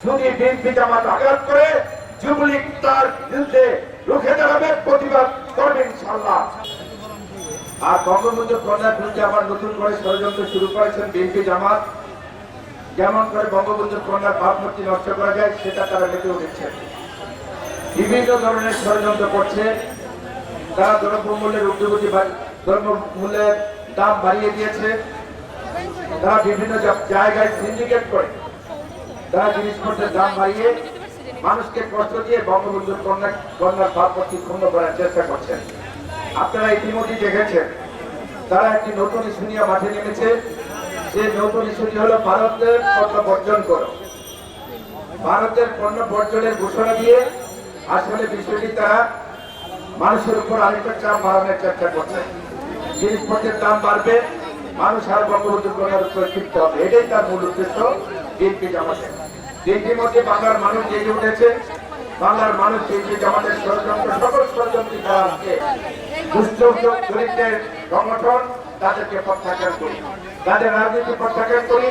যদি বিএনপি জামাত আঘাত করে যুবলীগ তার বিরুদ্ধে রুখে দাঁড়াবে প্রতিবাদ করবে ইনশাল্লাহ আর বঙ্গবন্ধু কন্যার বিরুদ্ধে আবার নতুন করে ষড়যন্ত্র শুরু করেছেন বিএনপি জামাত। কেমন করে বঙ্গবন্ধু কন্যার ভাবমূর্তি নষ্ট করা যায় সেটা তারা মেতে উঠেছেন বিভিন্ন ধরনের ষড়যন্ত্র করছে। তারা দ্রব্যমূল্যের উদ্যোগতি দ্রব্যমূল্যের দাম বাড়িয়ে দিয়েছে। তারা বিভিন্ন জায়গায় সিন্ডিকেট করে। তারা জিনিসপত্রের দাম বাড়িয়ে মানুষকে কষ্ট দিয়ে বঙ্গবন্ধুর কন্যা কন্যার ভাবমূর্তি ক্ষুণ্ণ করার চেষ্টা করছেন। আপনারা ইতিমধ্যে দেখেছেন, তারা একটি নতুন ইস্যু নিয়ে মাঠে নেমেছে। যে নতুন ইস্যুটি হলো ভারতের পণ্য বর্জন করো। ভারতের পণ্য বর্জনের ঘোষণা দিয়ে আসলে বিষয়টি তারা মানুষের উপর আরেকটা চাপ বাড়ানোর চেষ্টা করছে। জিনিসপত্রের দাম বাড়বে, মানুষ আর বঙ্গবন্ধু কন্যার উপর ক্ষিপ্ত হবে। এটাই তার মূল উদ্দেশ্য বিএনপি জামাতের ইতিমধ্যে বাংলার মানুষ জেগে উঠেছে। বাংলার মানুষ জামাতের ষড়যন্ত্র, সকল ষড়যন্ত্রী যারা সংগঠন তাদেরকে প্রত্যাখ্যান করি। তাদের রাজনীতি প্রত্যাখ্যান করি,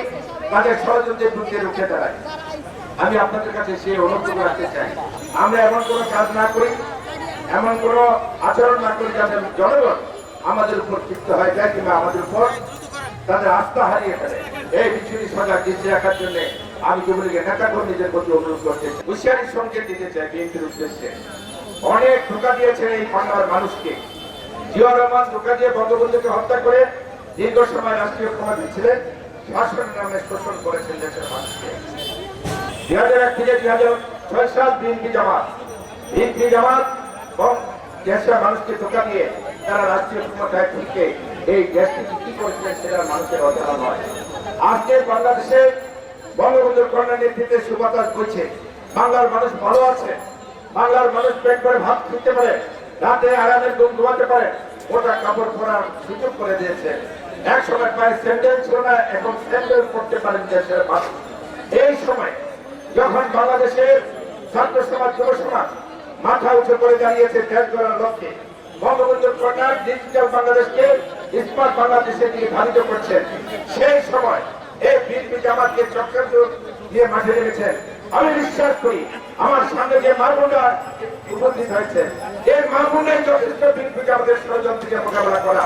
তাদের ষড়যন্ত্রের রুখে দাঁড়াই। আমি আপনাদের কাছে সেই অনুরোধ রাখতে চাই। আমরা এমন কোনো কাজ না করি, এমন কোনো আচরণ না করি যাতে জনগণ আমাদের উপর ক্ষিপ্ত হয়ে, যায় কিংবা আমাদের উপর তাদের আস্থা হারিয়ে ফেলে। এই বিষয়টি দৃষ্টি রাখার জন্য আমি নেতা কর্মীদের প্রতি অনুরোধ সংকেত দিতে চাই বিএনপির উদ্দেশ্যে। অনেক ধোকা দিয়েছেন এই বাংলার মানুষকে। জিয়া রহমান ধোকা দিয়ে বঙ্গবন্ধুকে হত্যা করে দীর্ঘ সময় রাষ্ট্রীয় ক্ষমা দিচ্ছিলেন শাসনের নামে শোষণ করেছেন দেশের মানুষকে। দুই হাজার এক থেকে দুই হাজার ছয় সাল বিএনপি জামাত। বিএনপি জামাত দেশের মানুষকে ধোকা দিয়ে তারা রাষ্ট্রীয় ক্ষমতায় থেকে এই দেশটিকে কি করেছিলেন সেটা মানুষের অজানা নয়। আজকে বাংলাদেশে বঙ্গবন্ধুর কন্যা নেতৃত্বে সুবাতাস করছে। বাংলার মানুষ ভালো আছে। বাংলার মানুষ পেট করে ভাত খেতে পারে। রাতে আরামের ঘুম ঘুমাতে পারে। ওটা কাপড় পরার সুযোগ করে দিয়েছে। এক সময় পায়ে স্যান্ডেল ছিল না, এখন স্যান্ডেল পড়তে পারেন দেশের মানুষ। এই সময় যখন বাংলাদেশের ছাত্র সমাজ, যুব সমাজ মাথা উঁচু করে দাঁড়িয়েছে দেশ গড়ার লক্ষ্যে, বঙ্গবন্ধুর কন্যা ডিজিটাল বাংলাদেশকে স্মার্ট বাংলাদেশের দিকে ধাবিত করছেন সেই সময় এই বিএনপি জামাতকে চক্রান্ত দিয়ে মাঠে নেমেছেন আমি বিশ্বাস করি আমার সামনে যে মারমুন্ডা উপস্থিত হয়েছে, এই মারমুন্ডাই যথেষ্ট বিএনপি জামাতের ষড়যন্ত্রকে মোকাবেলা করা।